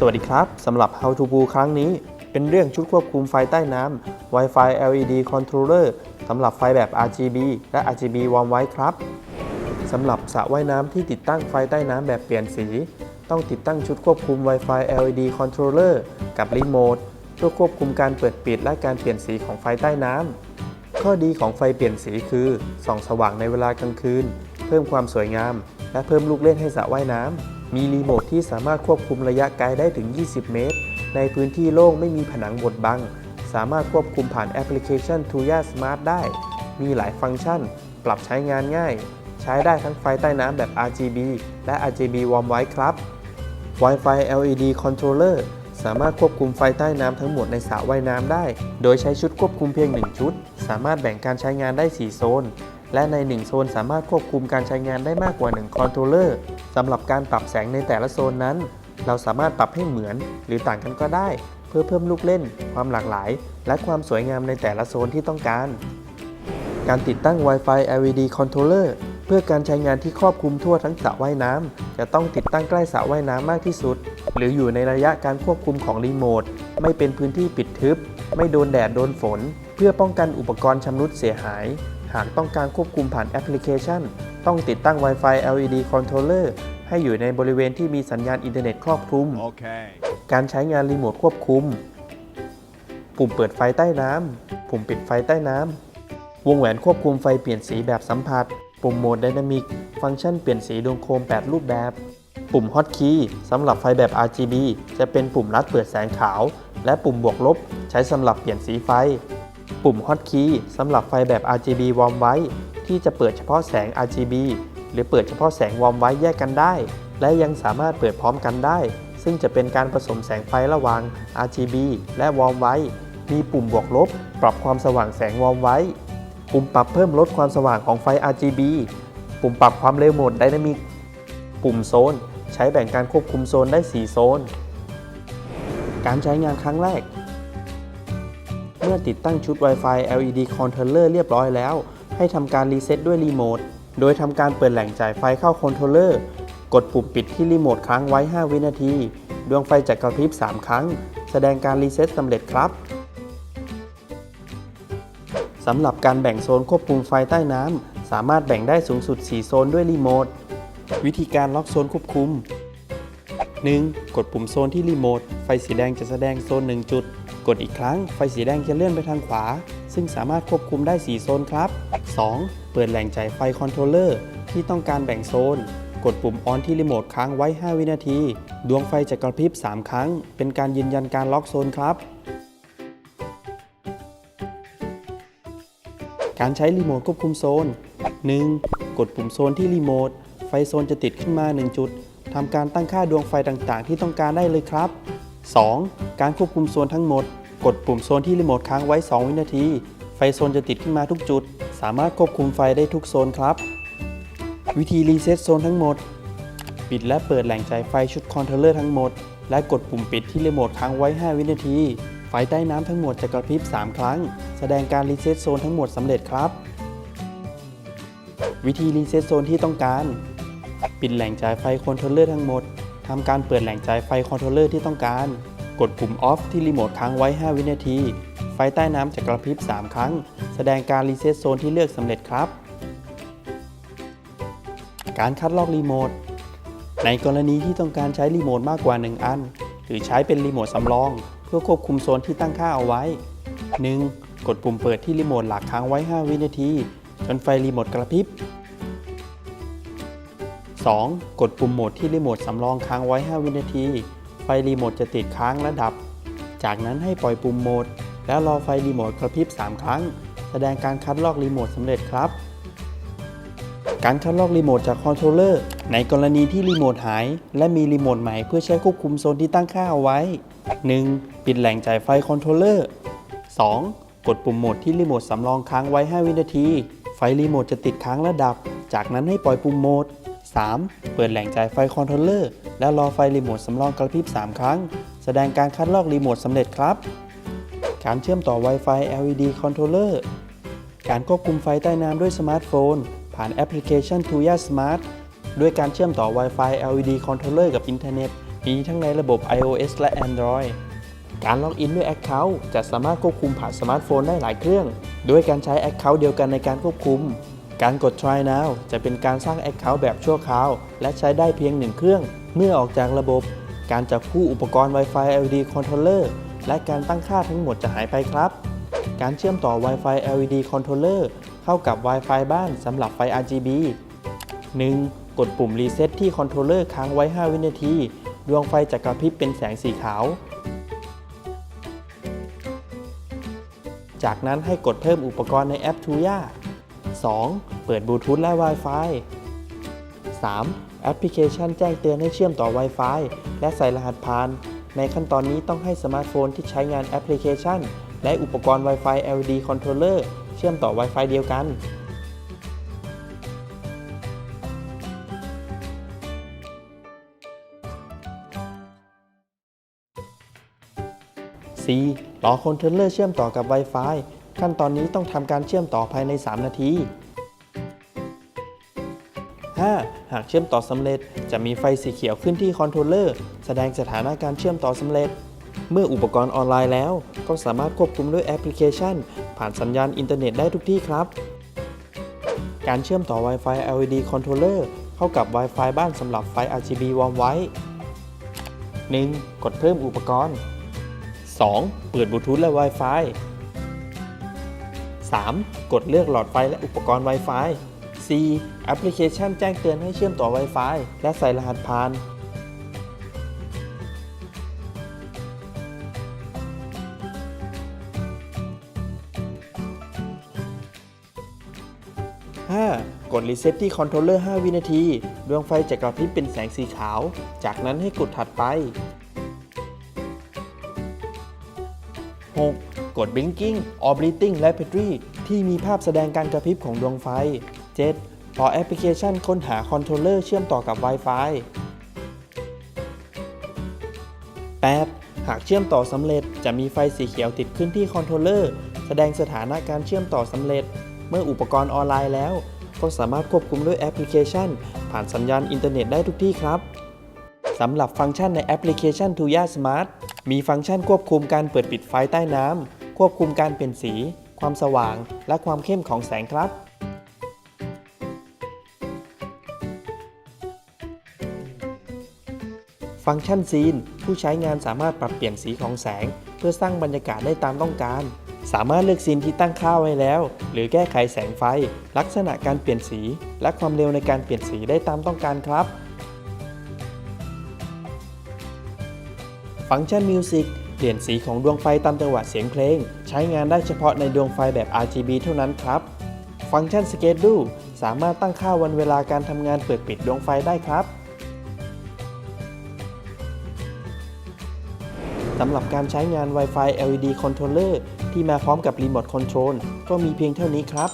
สวัสดีครับ สำหรับ How to Blue ครั้งนี้ เป็นเรื่องชุดควบคุมไฟใต้น้ำ Wi-Fi LED Controller สำหรับไฟแบบ RGB และ RGB Warm White ครับ สำหรับสระว่ายน้ำที่ติดตั้งไฟใต้น้ำแบบเปลี่ยนสี ต้องติดตั้งชุดควบคุม Wi-Fi LED Controller กับรีโมทเพื่อควบคุมการเปิดปิดและการเปลี่ยนสีของไฟใต้น้ำ ข้อดีของไฟเปลี่ยนสีคือส่องสว่างในเวลากลางคืน เพิ่มความสวยงาม และเพิ่มลูกเล่นให้สระว่ายน้ำ มีรีโมทที่สามารถควบคุมระยะไกลได้ถึง 20 เมตร ในพื้นที่โล่งไม่มีผนังบดบัง สามารถควบคุมผ่านแอปพลิเคชัน Tuya Smart ได้ มีหลายฟังก์ชัน ปรับใช้งานง่าย ใช้ได้ทั้งไฟใต้น้ำแบบ RGB และ RGB Warm White ครับ Wi-Fi LED Controller สามารถควบคุมไฟใต้น้ำทั้งหมดในสระว่ายน้ำได้ โดยใช้ชุดควบคุมเพียง 1 ชุด สามารถแบ่งการใช้งานได้ 4 โซน และใน 1 โซนสามารถควบคุมการใช้งานได้มากกว่า 1 คอนโทรลเลอร์สำหรับการปรับแสงในแต่ละโซนนั้น เราสามารถปรับให้เหมือนหรือต่างกันก็ได้ เพื่อเพิ่มลูกเล่น ความหลากหลาย และความสวยงามในแต่ละโซนที่ต้องการ การติดตั้ง Wi-Fi LED Controller เพื่อการใช้งานที่ครอบคลุมทั่วทั้งสระว่ายน้ำจะต้องติดตั้งใกล้สระว่ายน้ำมากที่สุด หรืออยู่ในระยะการควบคุมของรีโมทไม่เป็นพื้นที่ปิดทึบ ไม่โดนแดดโดนฝน เพื่อป้องกันอุปกรณ์ชำรุดเสียหาย หากต้องการควบคุมผ่านแอปพลิเคชัน ต้องติดตั้ง Wi-Fi LED Controller ให้อยู่ในบริเวณที่มีสัญญาณอินเทอร์เน็ตครอบคลุม Okay. การใช้งานรีโมทควบคุม ปุ่มเปิดไฟใต้น้ำ ปุ่มปิดไฟใต้น้ำ วงแหวนควบคุมไฟเปลี่ยนสีแบบสัมผัส ปุ่มโหมดไดนามิก ฟังก์ชันเปลี่ยนสีดวงโคม 8 รูปแบบ ปุ่มฮอตคีย์สำหรับไฟแบบ RGB จะเป็นปุ่มรัดเปิดแสงขาว และปุ่มบวกลบใช้สำหรับเปลี่ยนสีไฟ ปุ่มฮอตคีย์สำหรับไฟแบบ RGB Warm White ที่จะเปิดเฉพาะแสง RGB หรือเปิดเฉพาะแสง Warm White แยกกันได้ และยังสามารถเปิดพร้อมกันได้ ซึ่งจะเป็นการผสมแสงไฟระหว่าง RGB และ Warm White มีปุ่มบวกลบ ปรับความสว่างแสง Warm White ปุ่มปรับเพิ่มลดความสว่างของไฟ RGB ปุ่มปรับความเร็วโหมดไดนามิก ปุ่มโซน ใช้แบ่งการควบคุมโซนได้ 4 โซน การใช้งานครั้งแรก เมื่อติดตั้งชุด Wi-Fi LED Controller เรียบร้อยแล้ว ให้ทำการรีเซ็ตด้วยรีโมท โดยทำการเปิดแหล่งจ่ายไฟเข้าคอนโทรลเลอร์ กดปุ่มปิดที่รีโมทค้างไว้ 5 วินาที ดวงไฟจะกระพริบ 3 ครั้ง แสดงการรีเซ็ตสำเร็จครับสำหรับการแบ่งโซนควบคุมไฟใต้น้ำ สามารถแบ่งได้สูงสุด 4 โซนด้วยรีโมท วิธีการล็อกโซนควบคุม 1. กดปุ่มโซนที่รีโมท ไฟสีแดงจะแสดงโซน 1 จุด กดอีกครั้งไฟสีแดงจะเลื่อนไปทางขวา ซึ่งสามารถควบคุมได้ 4 โซนครับ 2. เปิดแหล่งจ่ายไฟคอนโทรลเลอร์ที่ต้องการแบ่งโซน กดปุ่มออนที่รีโมทค้างไว้ 5 วินาที ดวงไฟจะกระพริบ 3 ครั้ง เป็นการยืนยันการล็อกโซนครับ การใช้รีโมทควบคุมโซน 1. กดปุ่มโซนที่รีโมทไฟโซนจะติดขึ้นมา 1 จุดทำการตั้งค่าดวงไฟต่างๆ ที่ต้องการได้เลยครับ 2. การควบคุมโซนทั้งหมด กดปุ่มโซนที่รีโมทค้างไว้ 2 วินาที ไฟโซนจะติดขึ้นมาทุกจุด สามารถควบคุมไฟได้ทุกโซนครับ วิธีรีเซ็ตโซนทั้งหมด ปิดและเปิดแหล่งจ่ายไฟชุดคอนโทรลเลอร์ทั้งหมด และกดปุ่มปิดที่รีโมทค้างไว้ 5 วินาที ไฟใต้น้ำทั้งหมดจะกระพริบ 3 ครั้ง แสดงการรีเซ็ตโซนทั้งหมดสำเร็จครับ วิธีรีเซ็ตโซนที่ต้องการ ปิดแหล่งจ่ายไฟคอนโทรลเลอร์ทั้งหมดทำการเปิดแหล่งจ่ายไฟคอนโทรลเลอร์ที่ต้องการ กดปุ่ม off ที่รีโมทค้างไว้ 5 วินาที ไฟใต้น้ำจะกระพริบ 3 ครั้ง แสดงการรีเซ็ตโซนที่เลือกสำเร็จครับ การคัดลอกรีโมท ในกรณีที่ต้องการใช้รีโมทมากกว่า 1 อัน หรือใช้เป็นรีโมทสำรอง เพื่อควบคุมโซนที่ตั้งค่าเอาไว้ 1. กดปุ่มเปิดที่รีโมทหลักค้างไว้ 5 วินาที จนไฟรีโมทกระพริบ 2. กดปุ่มโหมดที่รีโมทสำรองค้างไว้ 5 วินาที ฟรีโมทจะติดค้างและดับ จากนั้นให้ปล่อยปุ่มโหมด แล้วรอไฟรีโมทกระพริบ 3 ครั้ง แสดงการคัดลอกรีโมทสำเร็จครับ การคัดลอกรีโมทจากคอนโทรลเลอร์ในกรณีที่รีโมทหาย และมีรีโมทใหม่เพื่อใช้ควบคุมโซนที่ตั้งค่าเอาไว้ 1. ปิดแหล่งจ่ายไฟคอนโทรลเลอร์ 2. กดปุ่มโหมดที่รีโมทสำรองค้างไว้ 5 วินาที ไฟรีโมทจะติดค้างและดับ จากนั้นให้ปล่อยปุ่มโหมด 3. เปิดแหล่งจ่ายไฟคอนโทรลเลอร์ และรอไฟรีโมทสำรองกระพริบ 3 ครั้ง แสดงการคัดลอกรีโมทสำเร็จครับ การเชื่อมต่อ Wi-Fi LED Controller การควบคุมไฟใต้น้ำด้วยสมาร์ทโฟน ผ่านแอปพลิเคชัน Tuya Smart ด้วยการเชื่อมต่อ Wi-Fi LED Controller กับอินเทอร์เน็ต มีทั้งในระบบ iOS และ Android การล็อกอินด้วย Account จะสามารถควบคุมผ่านสมาร์ทโฟนได้หลายเครื่อง ด้วยการใช้ Account เดียวกันในการควบคุม การกด Try Now จะเป็นการสร้าง Account แบบชั่วคราว และใช้ได้เพียงหนึ่งเครื่อง เมื่อออกจากระบบ การจับคู่อุปกรณ์ Wi-Fi LED Controller และการตั้งค่าทั้งหมดจะหายไปครับ การเชื่อมต่อ Wi-Fi LED Controller เข้ากับ Wi-Fi บ้านสำหรับไฟ RGB 1. กดปุ่ม Reset ที่คอนโทรลเลอร์ค้างไว้ 5 วินาที ดวงไฟจะกระพริบเป็นแสงสีขาว จากนั้นให้กดเพิ่มอุปกรณ์ในแอป Tuya 2. เปิดบลูทูธและ Wi-Fi 3. แอปพลิเคชันแจ้งเตือนให้เชื่อมต่อ Wi-Fi และใส่รหัสผ่าน ในขั้นตอนนี้ต้องให้สมาร์ทโฟนที่ใช้งานแอปพลิเคชัน และอุปกรณ์ Wi-Fi LED Controller เชื่อมต่อ Wi-Fi เดียวกัน C รอคอนโทรลเลอร์เชื่อมต่อกับ Wi-Fi ขั้นตอนนี้ต้องทำการเชื่อมต่อภายใน 3 นาที 5. หากเชื่อมต่อสำเร็จ จะมีไฟสีเขียวขึ้นที่คอนโทรลเลอร์แสดงสถานะการเชื่อมต่อสำเร็จ เมื่ออุปกรณ์ออนไลน์แล้ว ก็สามารถควบคุมด้วยแอปพลิเคชัน ผ่านสัญญาณอินเทอร์เน็ตได้ทุกที่ครับ การเชื่อมต่อ Wi-Fi LED Controller เข้ากับ Wi-Fi บ้านสำหรับไฟ RGB วอมไว้ 1. กดเพิ่มอุปกรณ์ 2. เปิดบลูทูธและ Wi-Fi 3. กดเลือกหลอดไฟและอุปกรณ์ Wi-Fi 4. แอปพลิเคชันแจ้งเตือนให้เชื่อมต่อ Wi-Fi และใส่รหัสผ่าน 5. กดรีเซ็ตที่คอนโทรลเลอร์ 5 วินาที ดวงไฟจะกระพริบเป็นแสงสีขาว จากนั้นให้กดถัดไป 6. กด Blinking Orbiting Rapidly ที่มีภาพแสดงการกระพริบของดวงไฟ 7. พอแอปพลิเคชันค้นหาคอนโทรลเลอร์เชื่อมต่อกับ Wi-Fi 8. หากเชื่อมต่อสำเร็จจะมีไฟสีเขียวติดขึ้นที่คอนโทรลเลอร์แสดงสถานะการเชื่อมต่อสำเร็จ เมื่ออุปกรณ์ออนไลน์แล้ว ก็สามารถควบคุมด้วยแอปพลิเคชัน ผ่านสัญญาณอินเทอร์เน็ตได้ทุกที่ครับสำหรับฟังก์ชันในแอปพลิเคชัน Tuya Smart มีฟังก์ชันควบคุมการเปิดปิดไฟใต้น้ำควบคุมการเปลี่ยนสี ความสว่าง และความเข้มของแสงครับ ฟังก์ชันซีน ผู้ใช้งานสามารถปรับเปลี่ยนสีของแสง เพื่อสร้างบรรยากาศได้ตามต้องการ สามารถเลือกซีนที่ตั้งค่าไว้แล้ว หรือแก้ไขแสงไฟ ลักษณะการเปลี่ยนสี และความเร็วในการเปลี่ยนสีได้ตามต้องการครับ ฟังก์ชันมิวสิก เปลี่ยนสีของดวงไฟตามจังหวะเสียงเพลง ใช้งานได้เฉพาะในดวงไฟแบบ RGB เท่านั้นครับ ฟังก์ชันสเกจดูสามารถตั้งค่าวันเวลาการทำงานเปิดปิดดวงไฟได้ครับสำหรับการใช้งาน Wi-Fi LED Controller ที่มาพร้อมกับรีโมทคอนโทรลก็มีเพียงเท่านี้ครับ